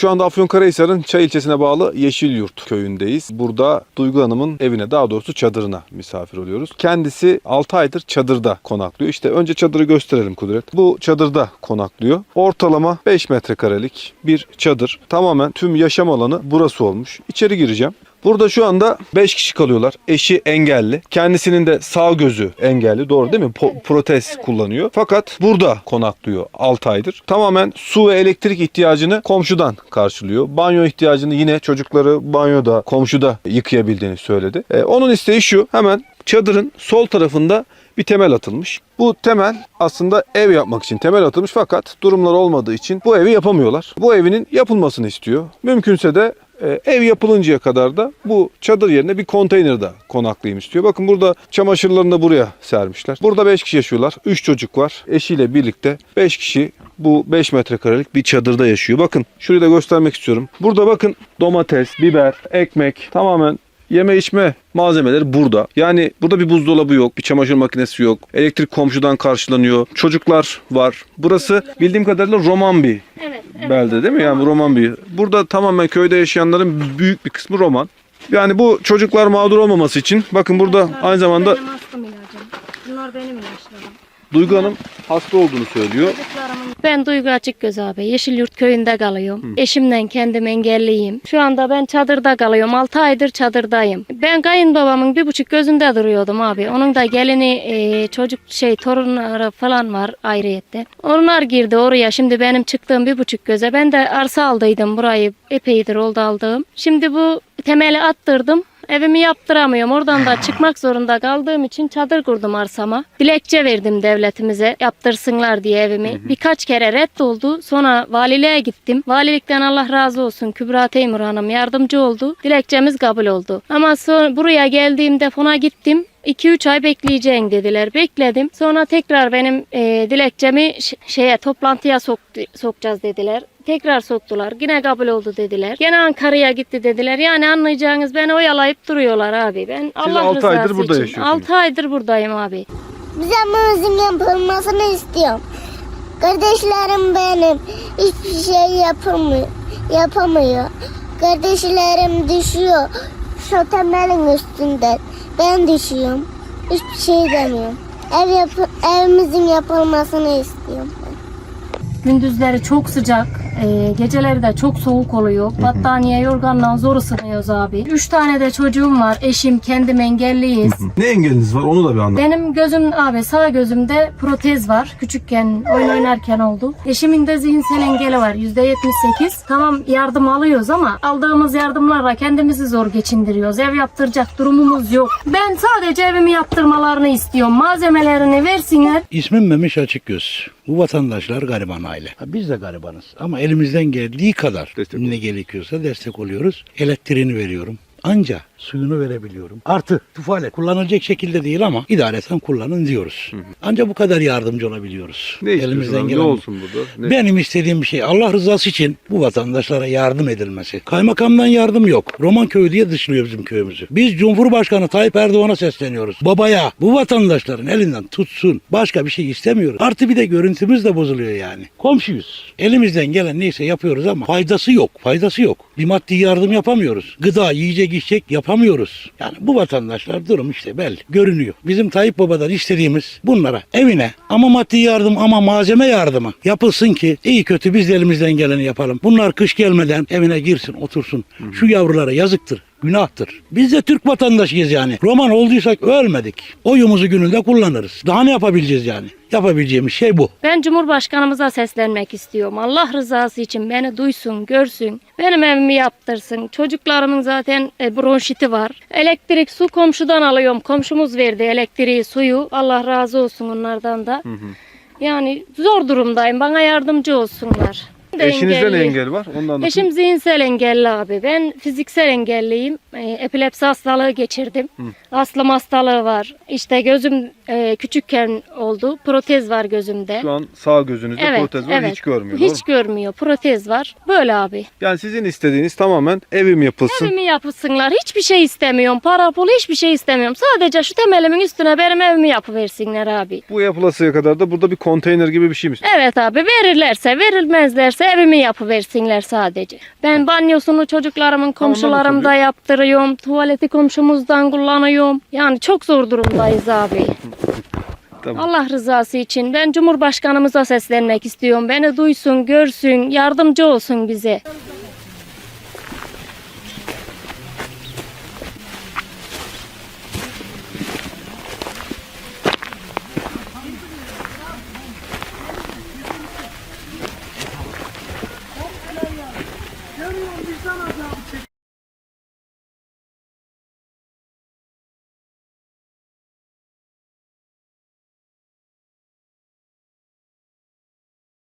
Şu anda Afyonkarahisar'ın Çay ilçesine bağlı Yeşilyurt köyündeyiz. Burada Duygu Hanım'ın evine daha doğrusu çadırına misafir oluyoruz. Kendisi 6 aydır çadırda konaklıyor. İşte önce çadırı gösterelim Kudret. Bu çadırda konaklıyor. Ortalama 5 metrekarelik bir çadır. Tamamen tüm yaşam alanı burası olmuş. İçeri gireceğim. Burada şu anda 5 kişi kalıyorlar. Eşi engelli. Kendisinin de sağ gözü engelli. Doğru değil mi? Po- protez kullanıyor. Fakat burada konaklıyor 6 aydır. Tamamen su ve elektrik ihtiyacını komşudan karşılıyor. Banyo ihtiyacını yine çocukları banyoda, komşuda yıkayabildiğini söyledi. E, onun isteği şu. Hemen çadırın sol tarafında bir temel atılmış. Bu temel aslında ev yapmak için temel atılmış fakat durumlar olmadığı için bu evi yapamıyorlar. Bu evinin yapılmasını istiyor. Mümkünse de e, ev yapılıncaya kadar da bu çadır yerine bir konteynerde konaklayayım istiyor. Bakın burada çamaşırlarını da buraya sermişler. Burada 5 kişi yaşıyorlar. 3 çocuk var. Eşiyle birlikte 5 kişi bu 5 metrekarelik bir çadırda yaşıyor. Bakın şurayı da göstermek istiyorum. Burada bakın domates, biber, ekmek tamamen Yeme içme malzemeleri burada. Yani burada bir buzdolabı yok, bir çamaşır makinesi yok. Elektrik komşudan karşılanıyor. Çocuklar var. Burası bildiğim kadarıyla Roman bir Evet. belde değil mi? Yani Roman bir. Burada tamamen köyde yaşayanların büyük bir kısmı Roman. Yani bu çocuklar mağdur olmaması için bakın burada aynı zamanda Benim astım ilacım. Bunlar benim ilaçlarım. Duygu Hanım hasta olduğunu söylüyor. Ben Duygu Açıkgöz abi. Yeşilyurt köyünde kalıyorum. Eşimden kendim engelliyim. Şu anda ben çadırda kalıyorum. 6 aydır çadırdayım. Ben kayınbabamın bir buçuk gözünde duruyordum abi. Onun da gelini e, çocuk şey torunları falan var ayrıyette. Onlar girdi oraya. Şimdi benim çıktığım bir buçuk göze. Ben de arsa aldıydım burayı. Epeydir oldu aldığım. Şimdi bu temeli attırdım. Evimi yaptıramıyorum. Oradan da çıkmak zorunda kaldığım için çadır kurdum arsama. Dilekçe verdim devletimize yaptırsınlar diye evimi. Birkaç kere reddoldu. Sonra valiliğe gittim. Valilikten Allah razı olsun Kübra Teymur Hanım yardımcı oldu. Dilekçemiz kabul oldu. Ama sonra buraya geldiğimde fona gittim. 2-3 ay bekleyeceksin dediler. Bekledim. Sonra tekrar benim e, dilekçemi şeye toplantıya soktu, sokacağız dediler. Tekrar soktular. Yine kabul oldu dediler. Gene Ankara'ya gitti dediler. Yani anlayacağınız beni oyalayıp duruyorlar abi. Ben Allah altı rızası aydır burada için. yaşıyorsunuz. 6 aydır buradayım abi. Bize yapılmasını istiyorum. Kardeşlerim benim hiçbir şey yapamıyor. yapamıyor. Kardeşlerim düşüyor şu temelin üstünde. Ben düşüyorum. Hiçbir şey demiyorum. Ev yapı, evimizin yapılmasını istiyorum. Gündüzleri çok sıcak, e, geceleri de çok soğuk oluyor. Battaniye yorganla zor ısınıyoruz abi. Üç tane de çocuğum var. Eşim, kendim engelliyiz. Ne engeliniz var onu da bir anlat. Benim gözüm abi sağ gözümde protez var. Küçükken oyun oynarken oldu. Eşimin de zihinsel engeli var. %78. Tamam yardım alıyoruz ama aldığımız yardımlarla kendimizi zor geçindiriyoruz. Ev yaptıracak durumumuz yok. Ben sadece evimi yaptırmalarını istiyorum. Malzemelerini versinler. İsmim Memiş Açıkgöz. Bu vatandaşlar gariban aile. Ha, Biz de garibanız ama elimizden geldiği kadar Destek ne gerekiyorsa destek oluyoruz. Elektriğini veriyorum. Anca suyunu verebiliyorum. Artı tufalet kullanılacak şekilde değil ama idareten kullanın diyoruz. Anca bu kadar yardımcı olabiliyoruz. Ne istiyorsun abi? Ne olsun burada? Ne? Benim istediğim bir şey Allah rızası için bu vatandaşlara yardım edilmesi. Kaymakamdan yardım yok. Roman köyü diye dışlıyor bizim köyümüzü. Biz Cumhurbaşkanı Tayyip Erdoğan'a sesleniyoruz. Babaya bu vatandaşların elinden tutsun. Başka bir şey istemiyoruz. Artı bir de görüntümüz de bozuluyor yani. Komşuyuz. Elimizden gelen neyse yapıyoruz ama faydası yok. Faydası yok. Bir maddi yardım yapamıyoruz. Gıda, yiyecek, içecek yapamıyoruz. Yani bu vatandaşlar durum işte belli. Görünüyor. Bizim Tayyip Baba'dan istediğimiz bunlara evine ama maddi yardım ama malzeme yardımı yapılsın ki iyi kötü biz de elimizden geleni yapalım. Bunlar kış gelmeden evine girsin otursun. Şu yavrulara yazıktır. Günahtır. Biz de Türk vatandaşıyız yani. Roman olduysak ölmedik. Oyumuzu gününde kullanırız. Daha ne yapabileceğiz yani? Yapabileceğimiz şey bu. Ben Cumhurbaşkanımıza seslenmek istiyorum. Allah rızası için beni duysun, görsün. Benim evimi yaptırsın. Çocuklarımın zaten e, bronşiti var. Elektrik, su komşudan alıyorum. Komşumuz verdi elektriği, suyu. Allah razı olsun onlardan da. Yani zor durumdayım. Bana yardımcı olsunlar. De Eşinizde ne engelliyim. engel var? Anlatın. Eşim zihinsel engelli abi. Ben fiziksel engelliyim. E, epilepsi hastalığı geçirdim. Aslım hastalığı var. İşte gözüm e, küçükken oldu. Protez var gözümde. Şu an sağ gözünüzde Evet, protez var evet. hiç görmüyor. doğru? Hiç görmüyor. Protez var. Böyle abi. Yani sizin istediğiniz tamamen evim yapılsın. Evimi yapısınlar. Hiçbir şey istemiyorum. Para pul hiçbir şey istemiyorum. Sadece şu temelimin üstüne benim evimi yapıversinler abi. Bu yapılasıya kadar da burada bir konteyner gibi bir şey mi? Evet abi verirlerse verilmezlerse evimi yapıversinler sadece. Ben banyosunu çocuklarımın komşularımda yaptırıyorum. Tuvaleti komşumuzdan kullanıyorum. Yani çok zor durumdayız abi. Tamam. Allah rızası için ben Cumhurbaşkanımıza seslenmek istiyorum. Beni duysun, görsün, yardımcı olsun bize.